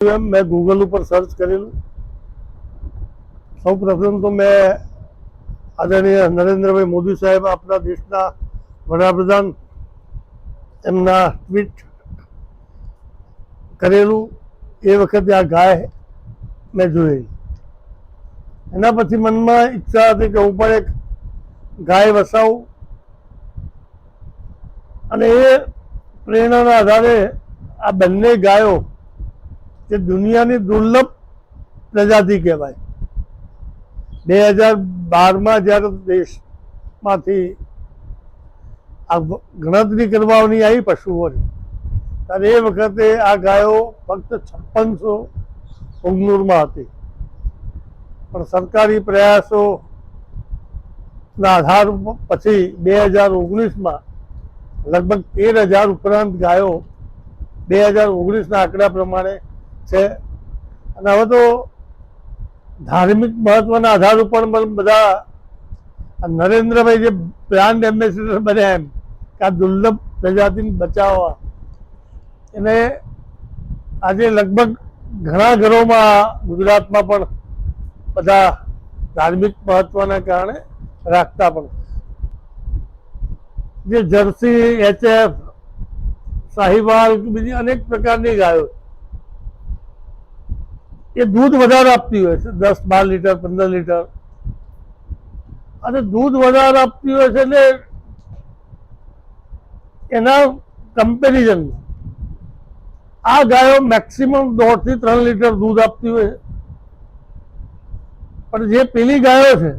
એમ મેં ગૂગલ ઉપર સર્ચ કરેલું. સૌ પ્રથમ તો મેં આદરણીય નરેન્દ્રભાઈ મોદી સાહેબ આપણા દેશના વડાપ્રધાન એમના ટ્વીટ કરેલું. એ વખતે આ ગાય મેં જોયેલી. એના પછી મનમાં ઈચ્છા હતી કે હું પણ એક ગાય વસાવું. અને એ પ્રેરણાના આધારે આ બંને ગાયો જે દુનિયાની દુર્લભ પ્રજાતિ કહેવાય. બે હજાર બારમાં જ્યારે દેશમાંથી આ ગણતરી કરવાની આવી પશુઓની ત્યારે એ વખતે આ ગાયો ફક્ત છપ્પનસો ઓગણુરમાં હતી. પણ સરકારી પ્રયાસો ના આધાર પછી બે હજાર ઓગણીસમાં લગભગ તેર હજાર ઉપરાંત ગાયો બે હજાર ઓગણીસના આંકડા પ્રમાણે છે. અને હવે તો ધાર્મિક મહત્વના આધાર ઉપર બધા નરેન્દ્રભાઈ જે બ્રાન્ડ એમ્બેસેડર બન્યા એમ, કે આ દુર્લભ પ્રજાતિને બચાવવા. એને આજે લગભગ ઘણા ઘરોમાં ગુજરાતમાં પણ બધા ધાર્મિક મહત્વના કારણે રાખતા પણ. જે જર્સી એચએફ સાહિવાલ બીજી અનેક પ્રકારની ગાયો એ દૂધ વધારે આપતી હોય છે, દસ, બાર લીટર, પંદર લીટર. અને દૂધ વધારે આપતી હોય છે એટલે એના કમ્પેરિઝન આ ગાયો મેક્સિમમ દોઢથી ત્રણ લીટર દૂધ આપતી હોય છે. પણ જે પેલી ગાયો છે,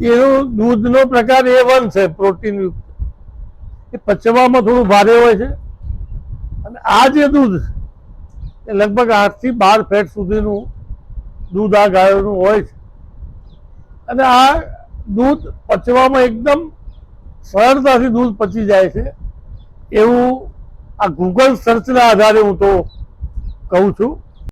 એનું દૂધનો પ્રકાર એ વન છે પ્રોટીન યુક્ત એ પચવામાં થોડું ભારે હોય છે. અને આ જે દૂધ છે લગભગ આઠથી બાર ફેટ સુધીનું દૂધ આ ગાયોનું હોય છે. અને આ દૂધ પચવામાં એકદમ સરળતાથી દૂધ પચી જાય છે. એવું આ ગૂગલ સર્ચના આધારે હું તો કહું છું.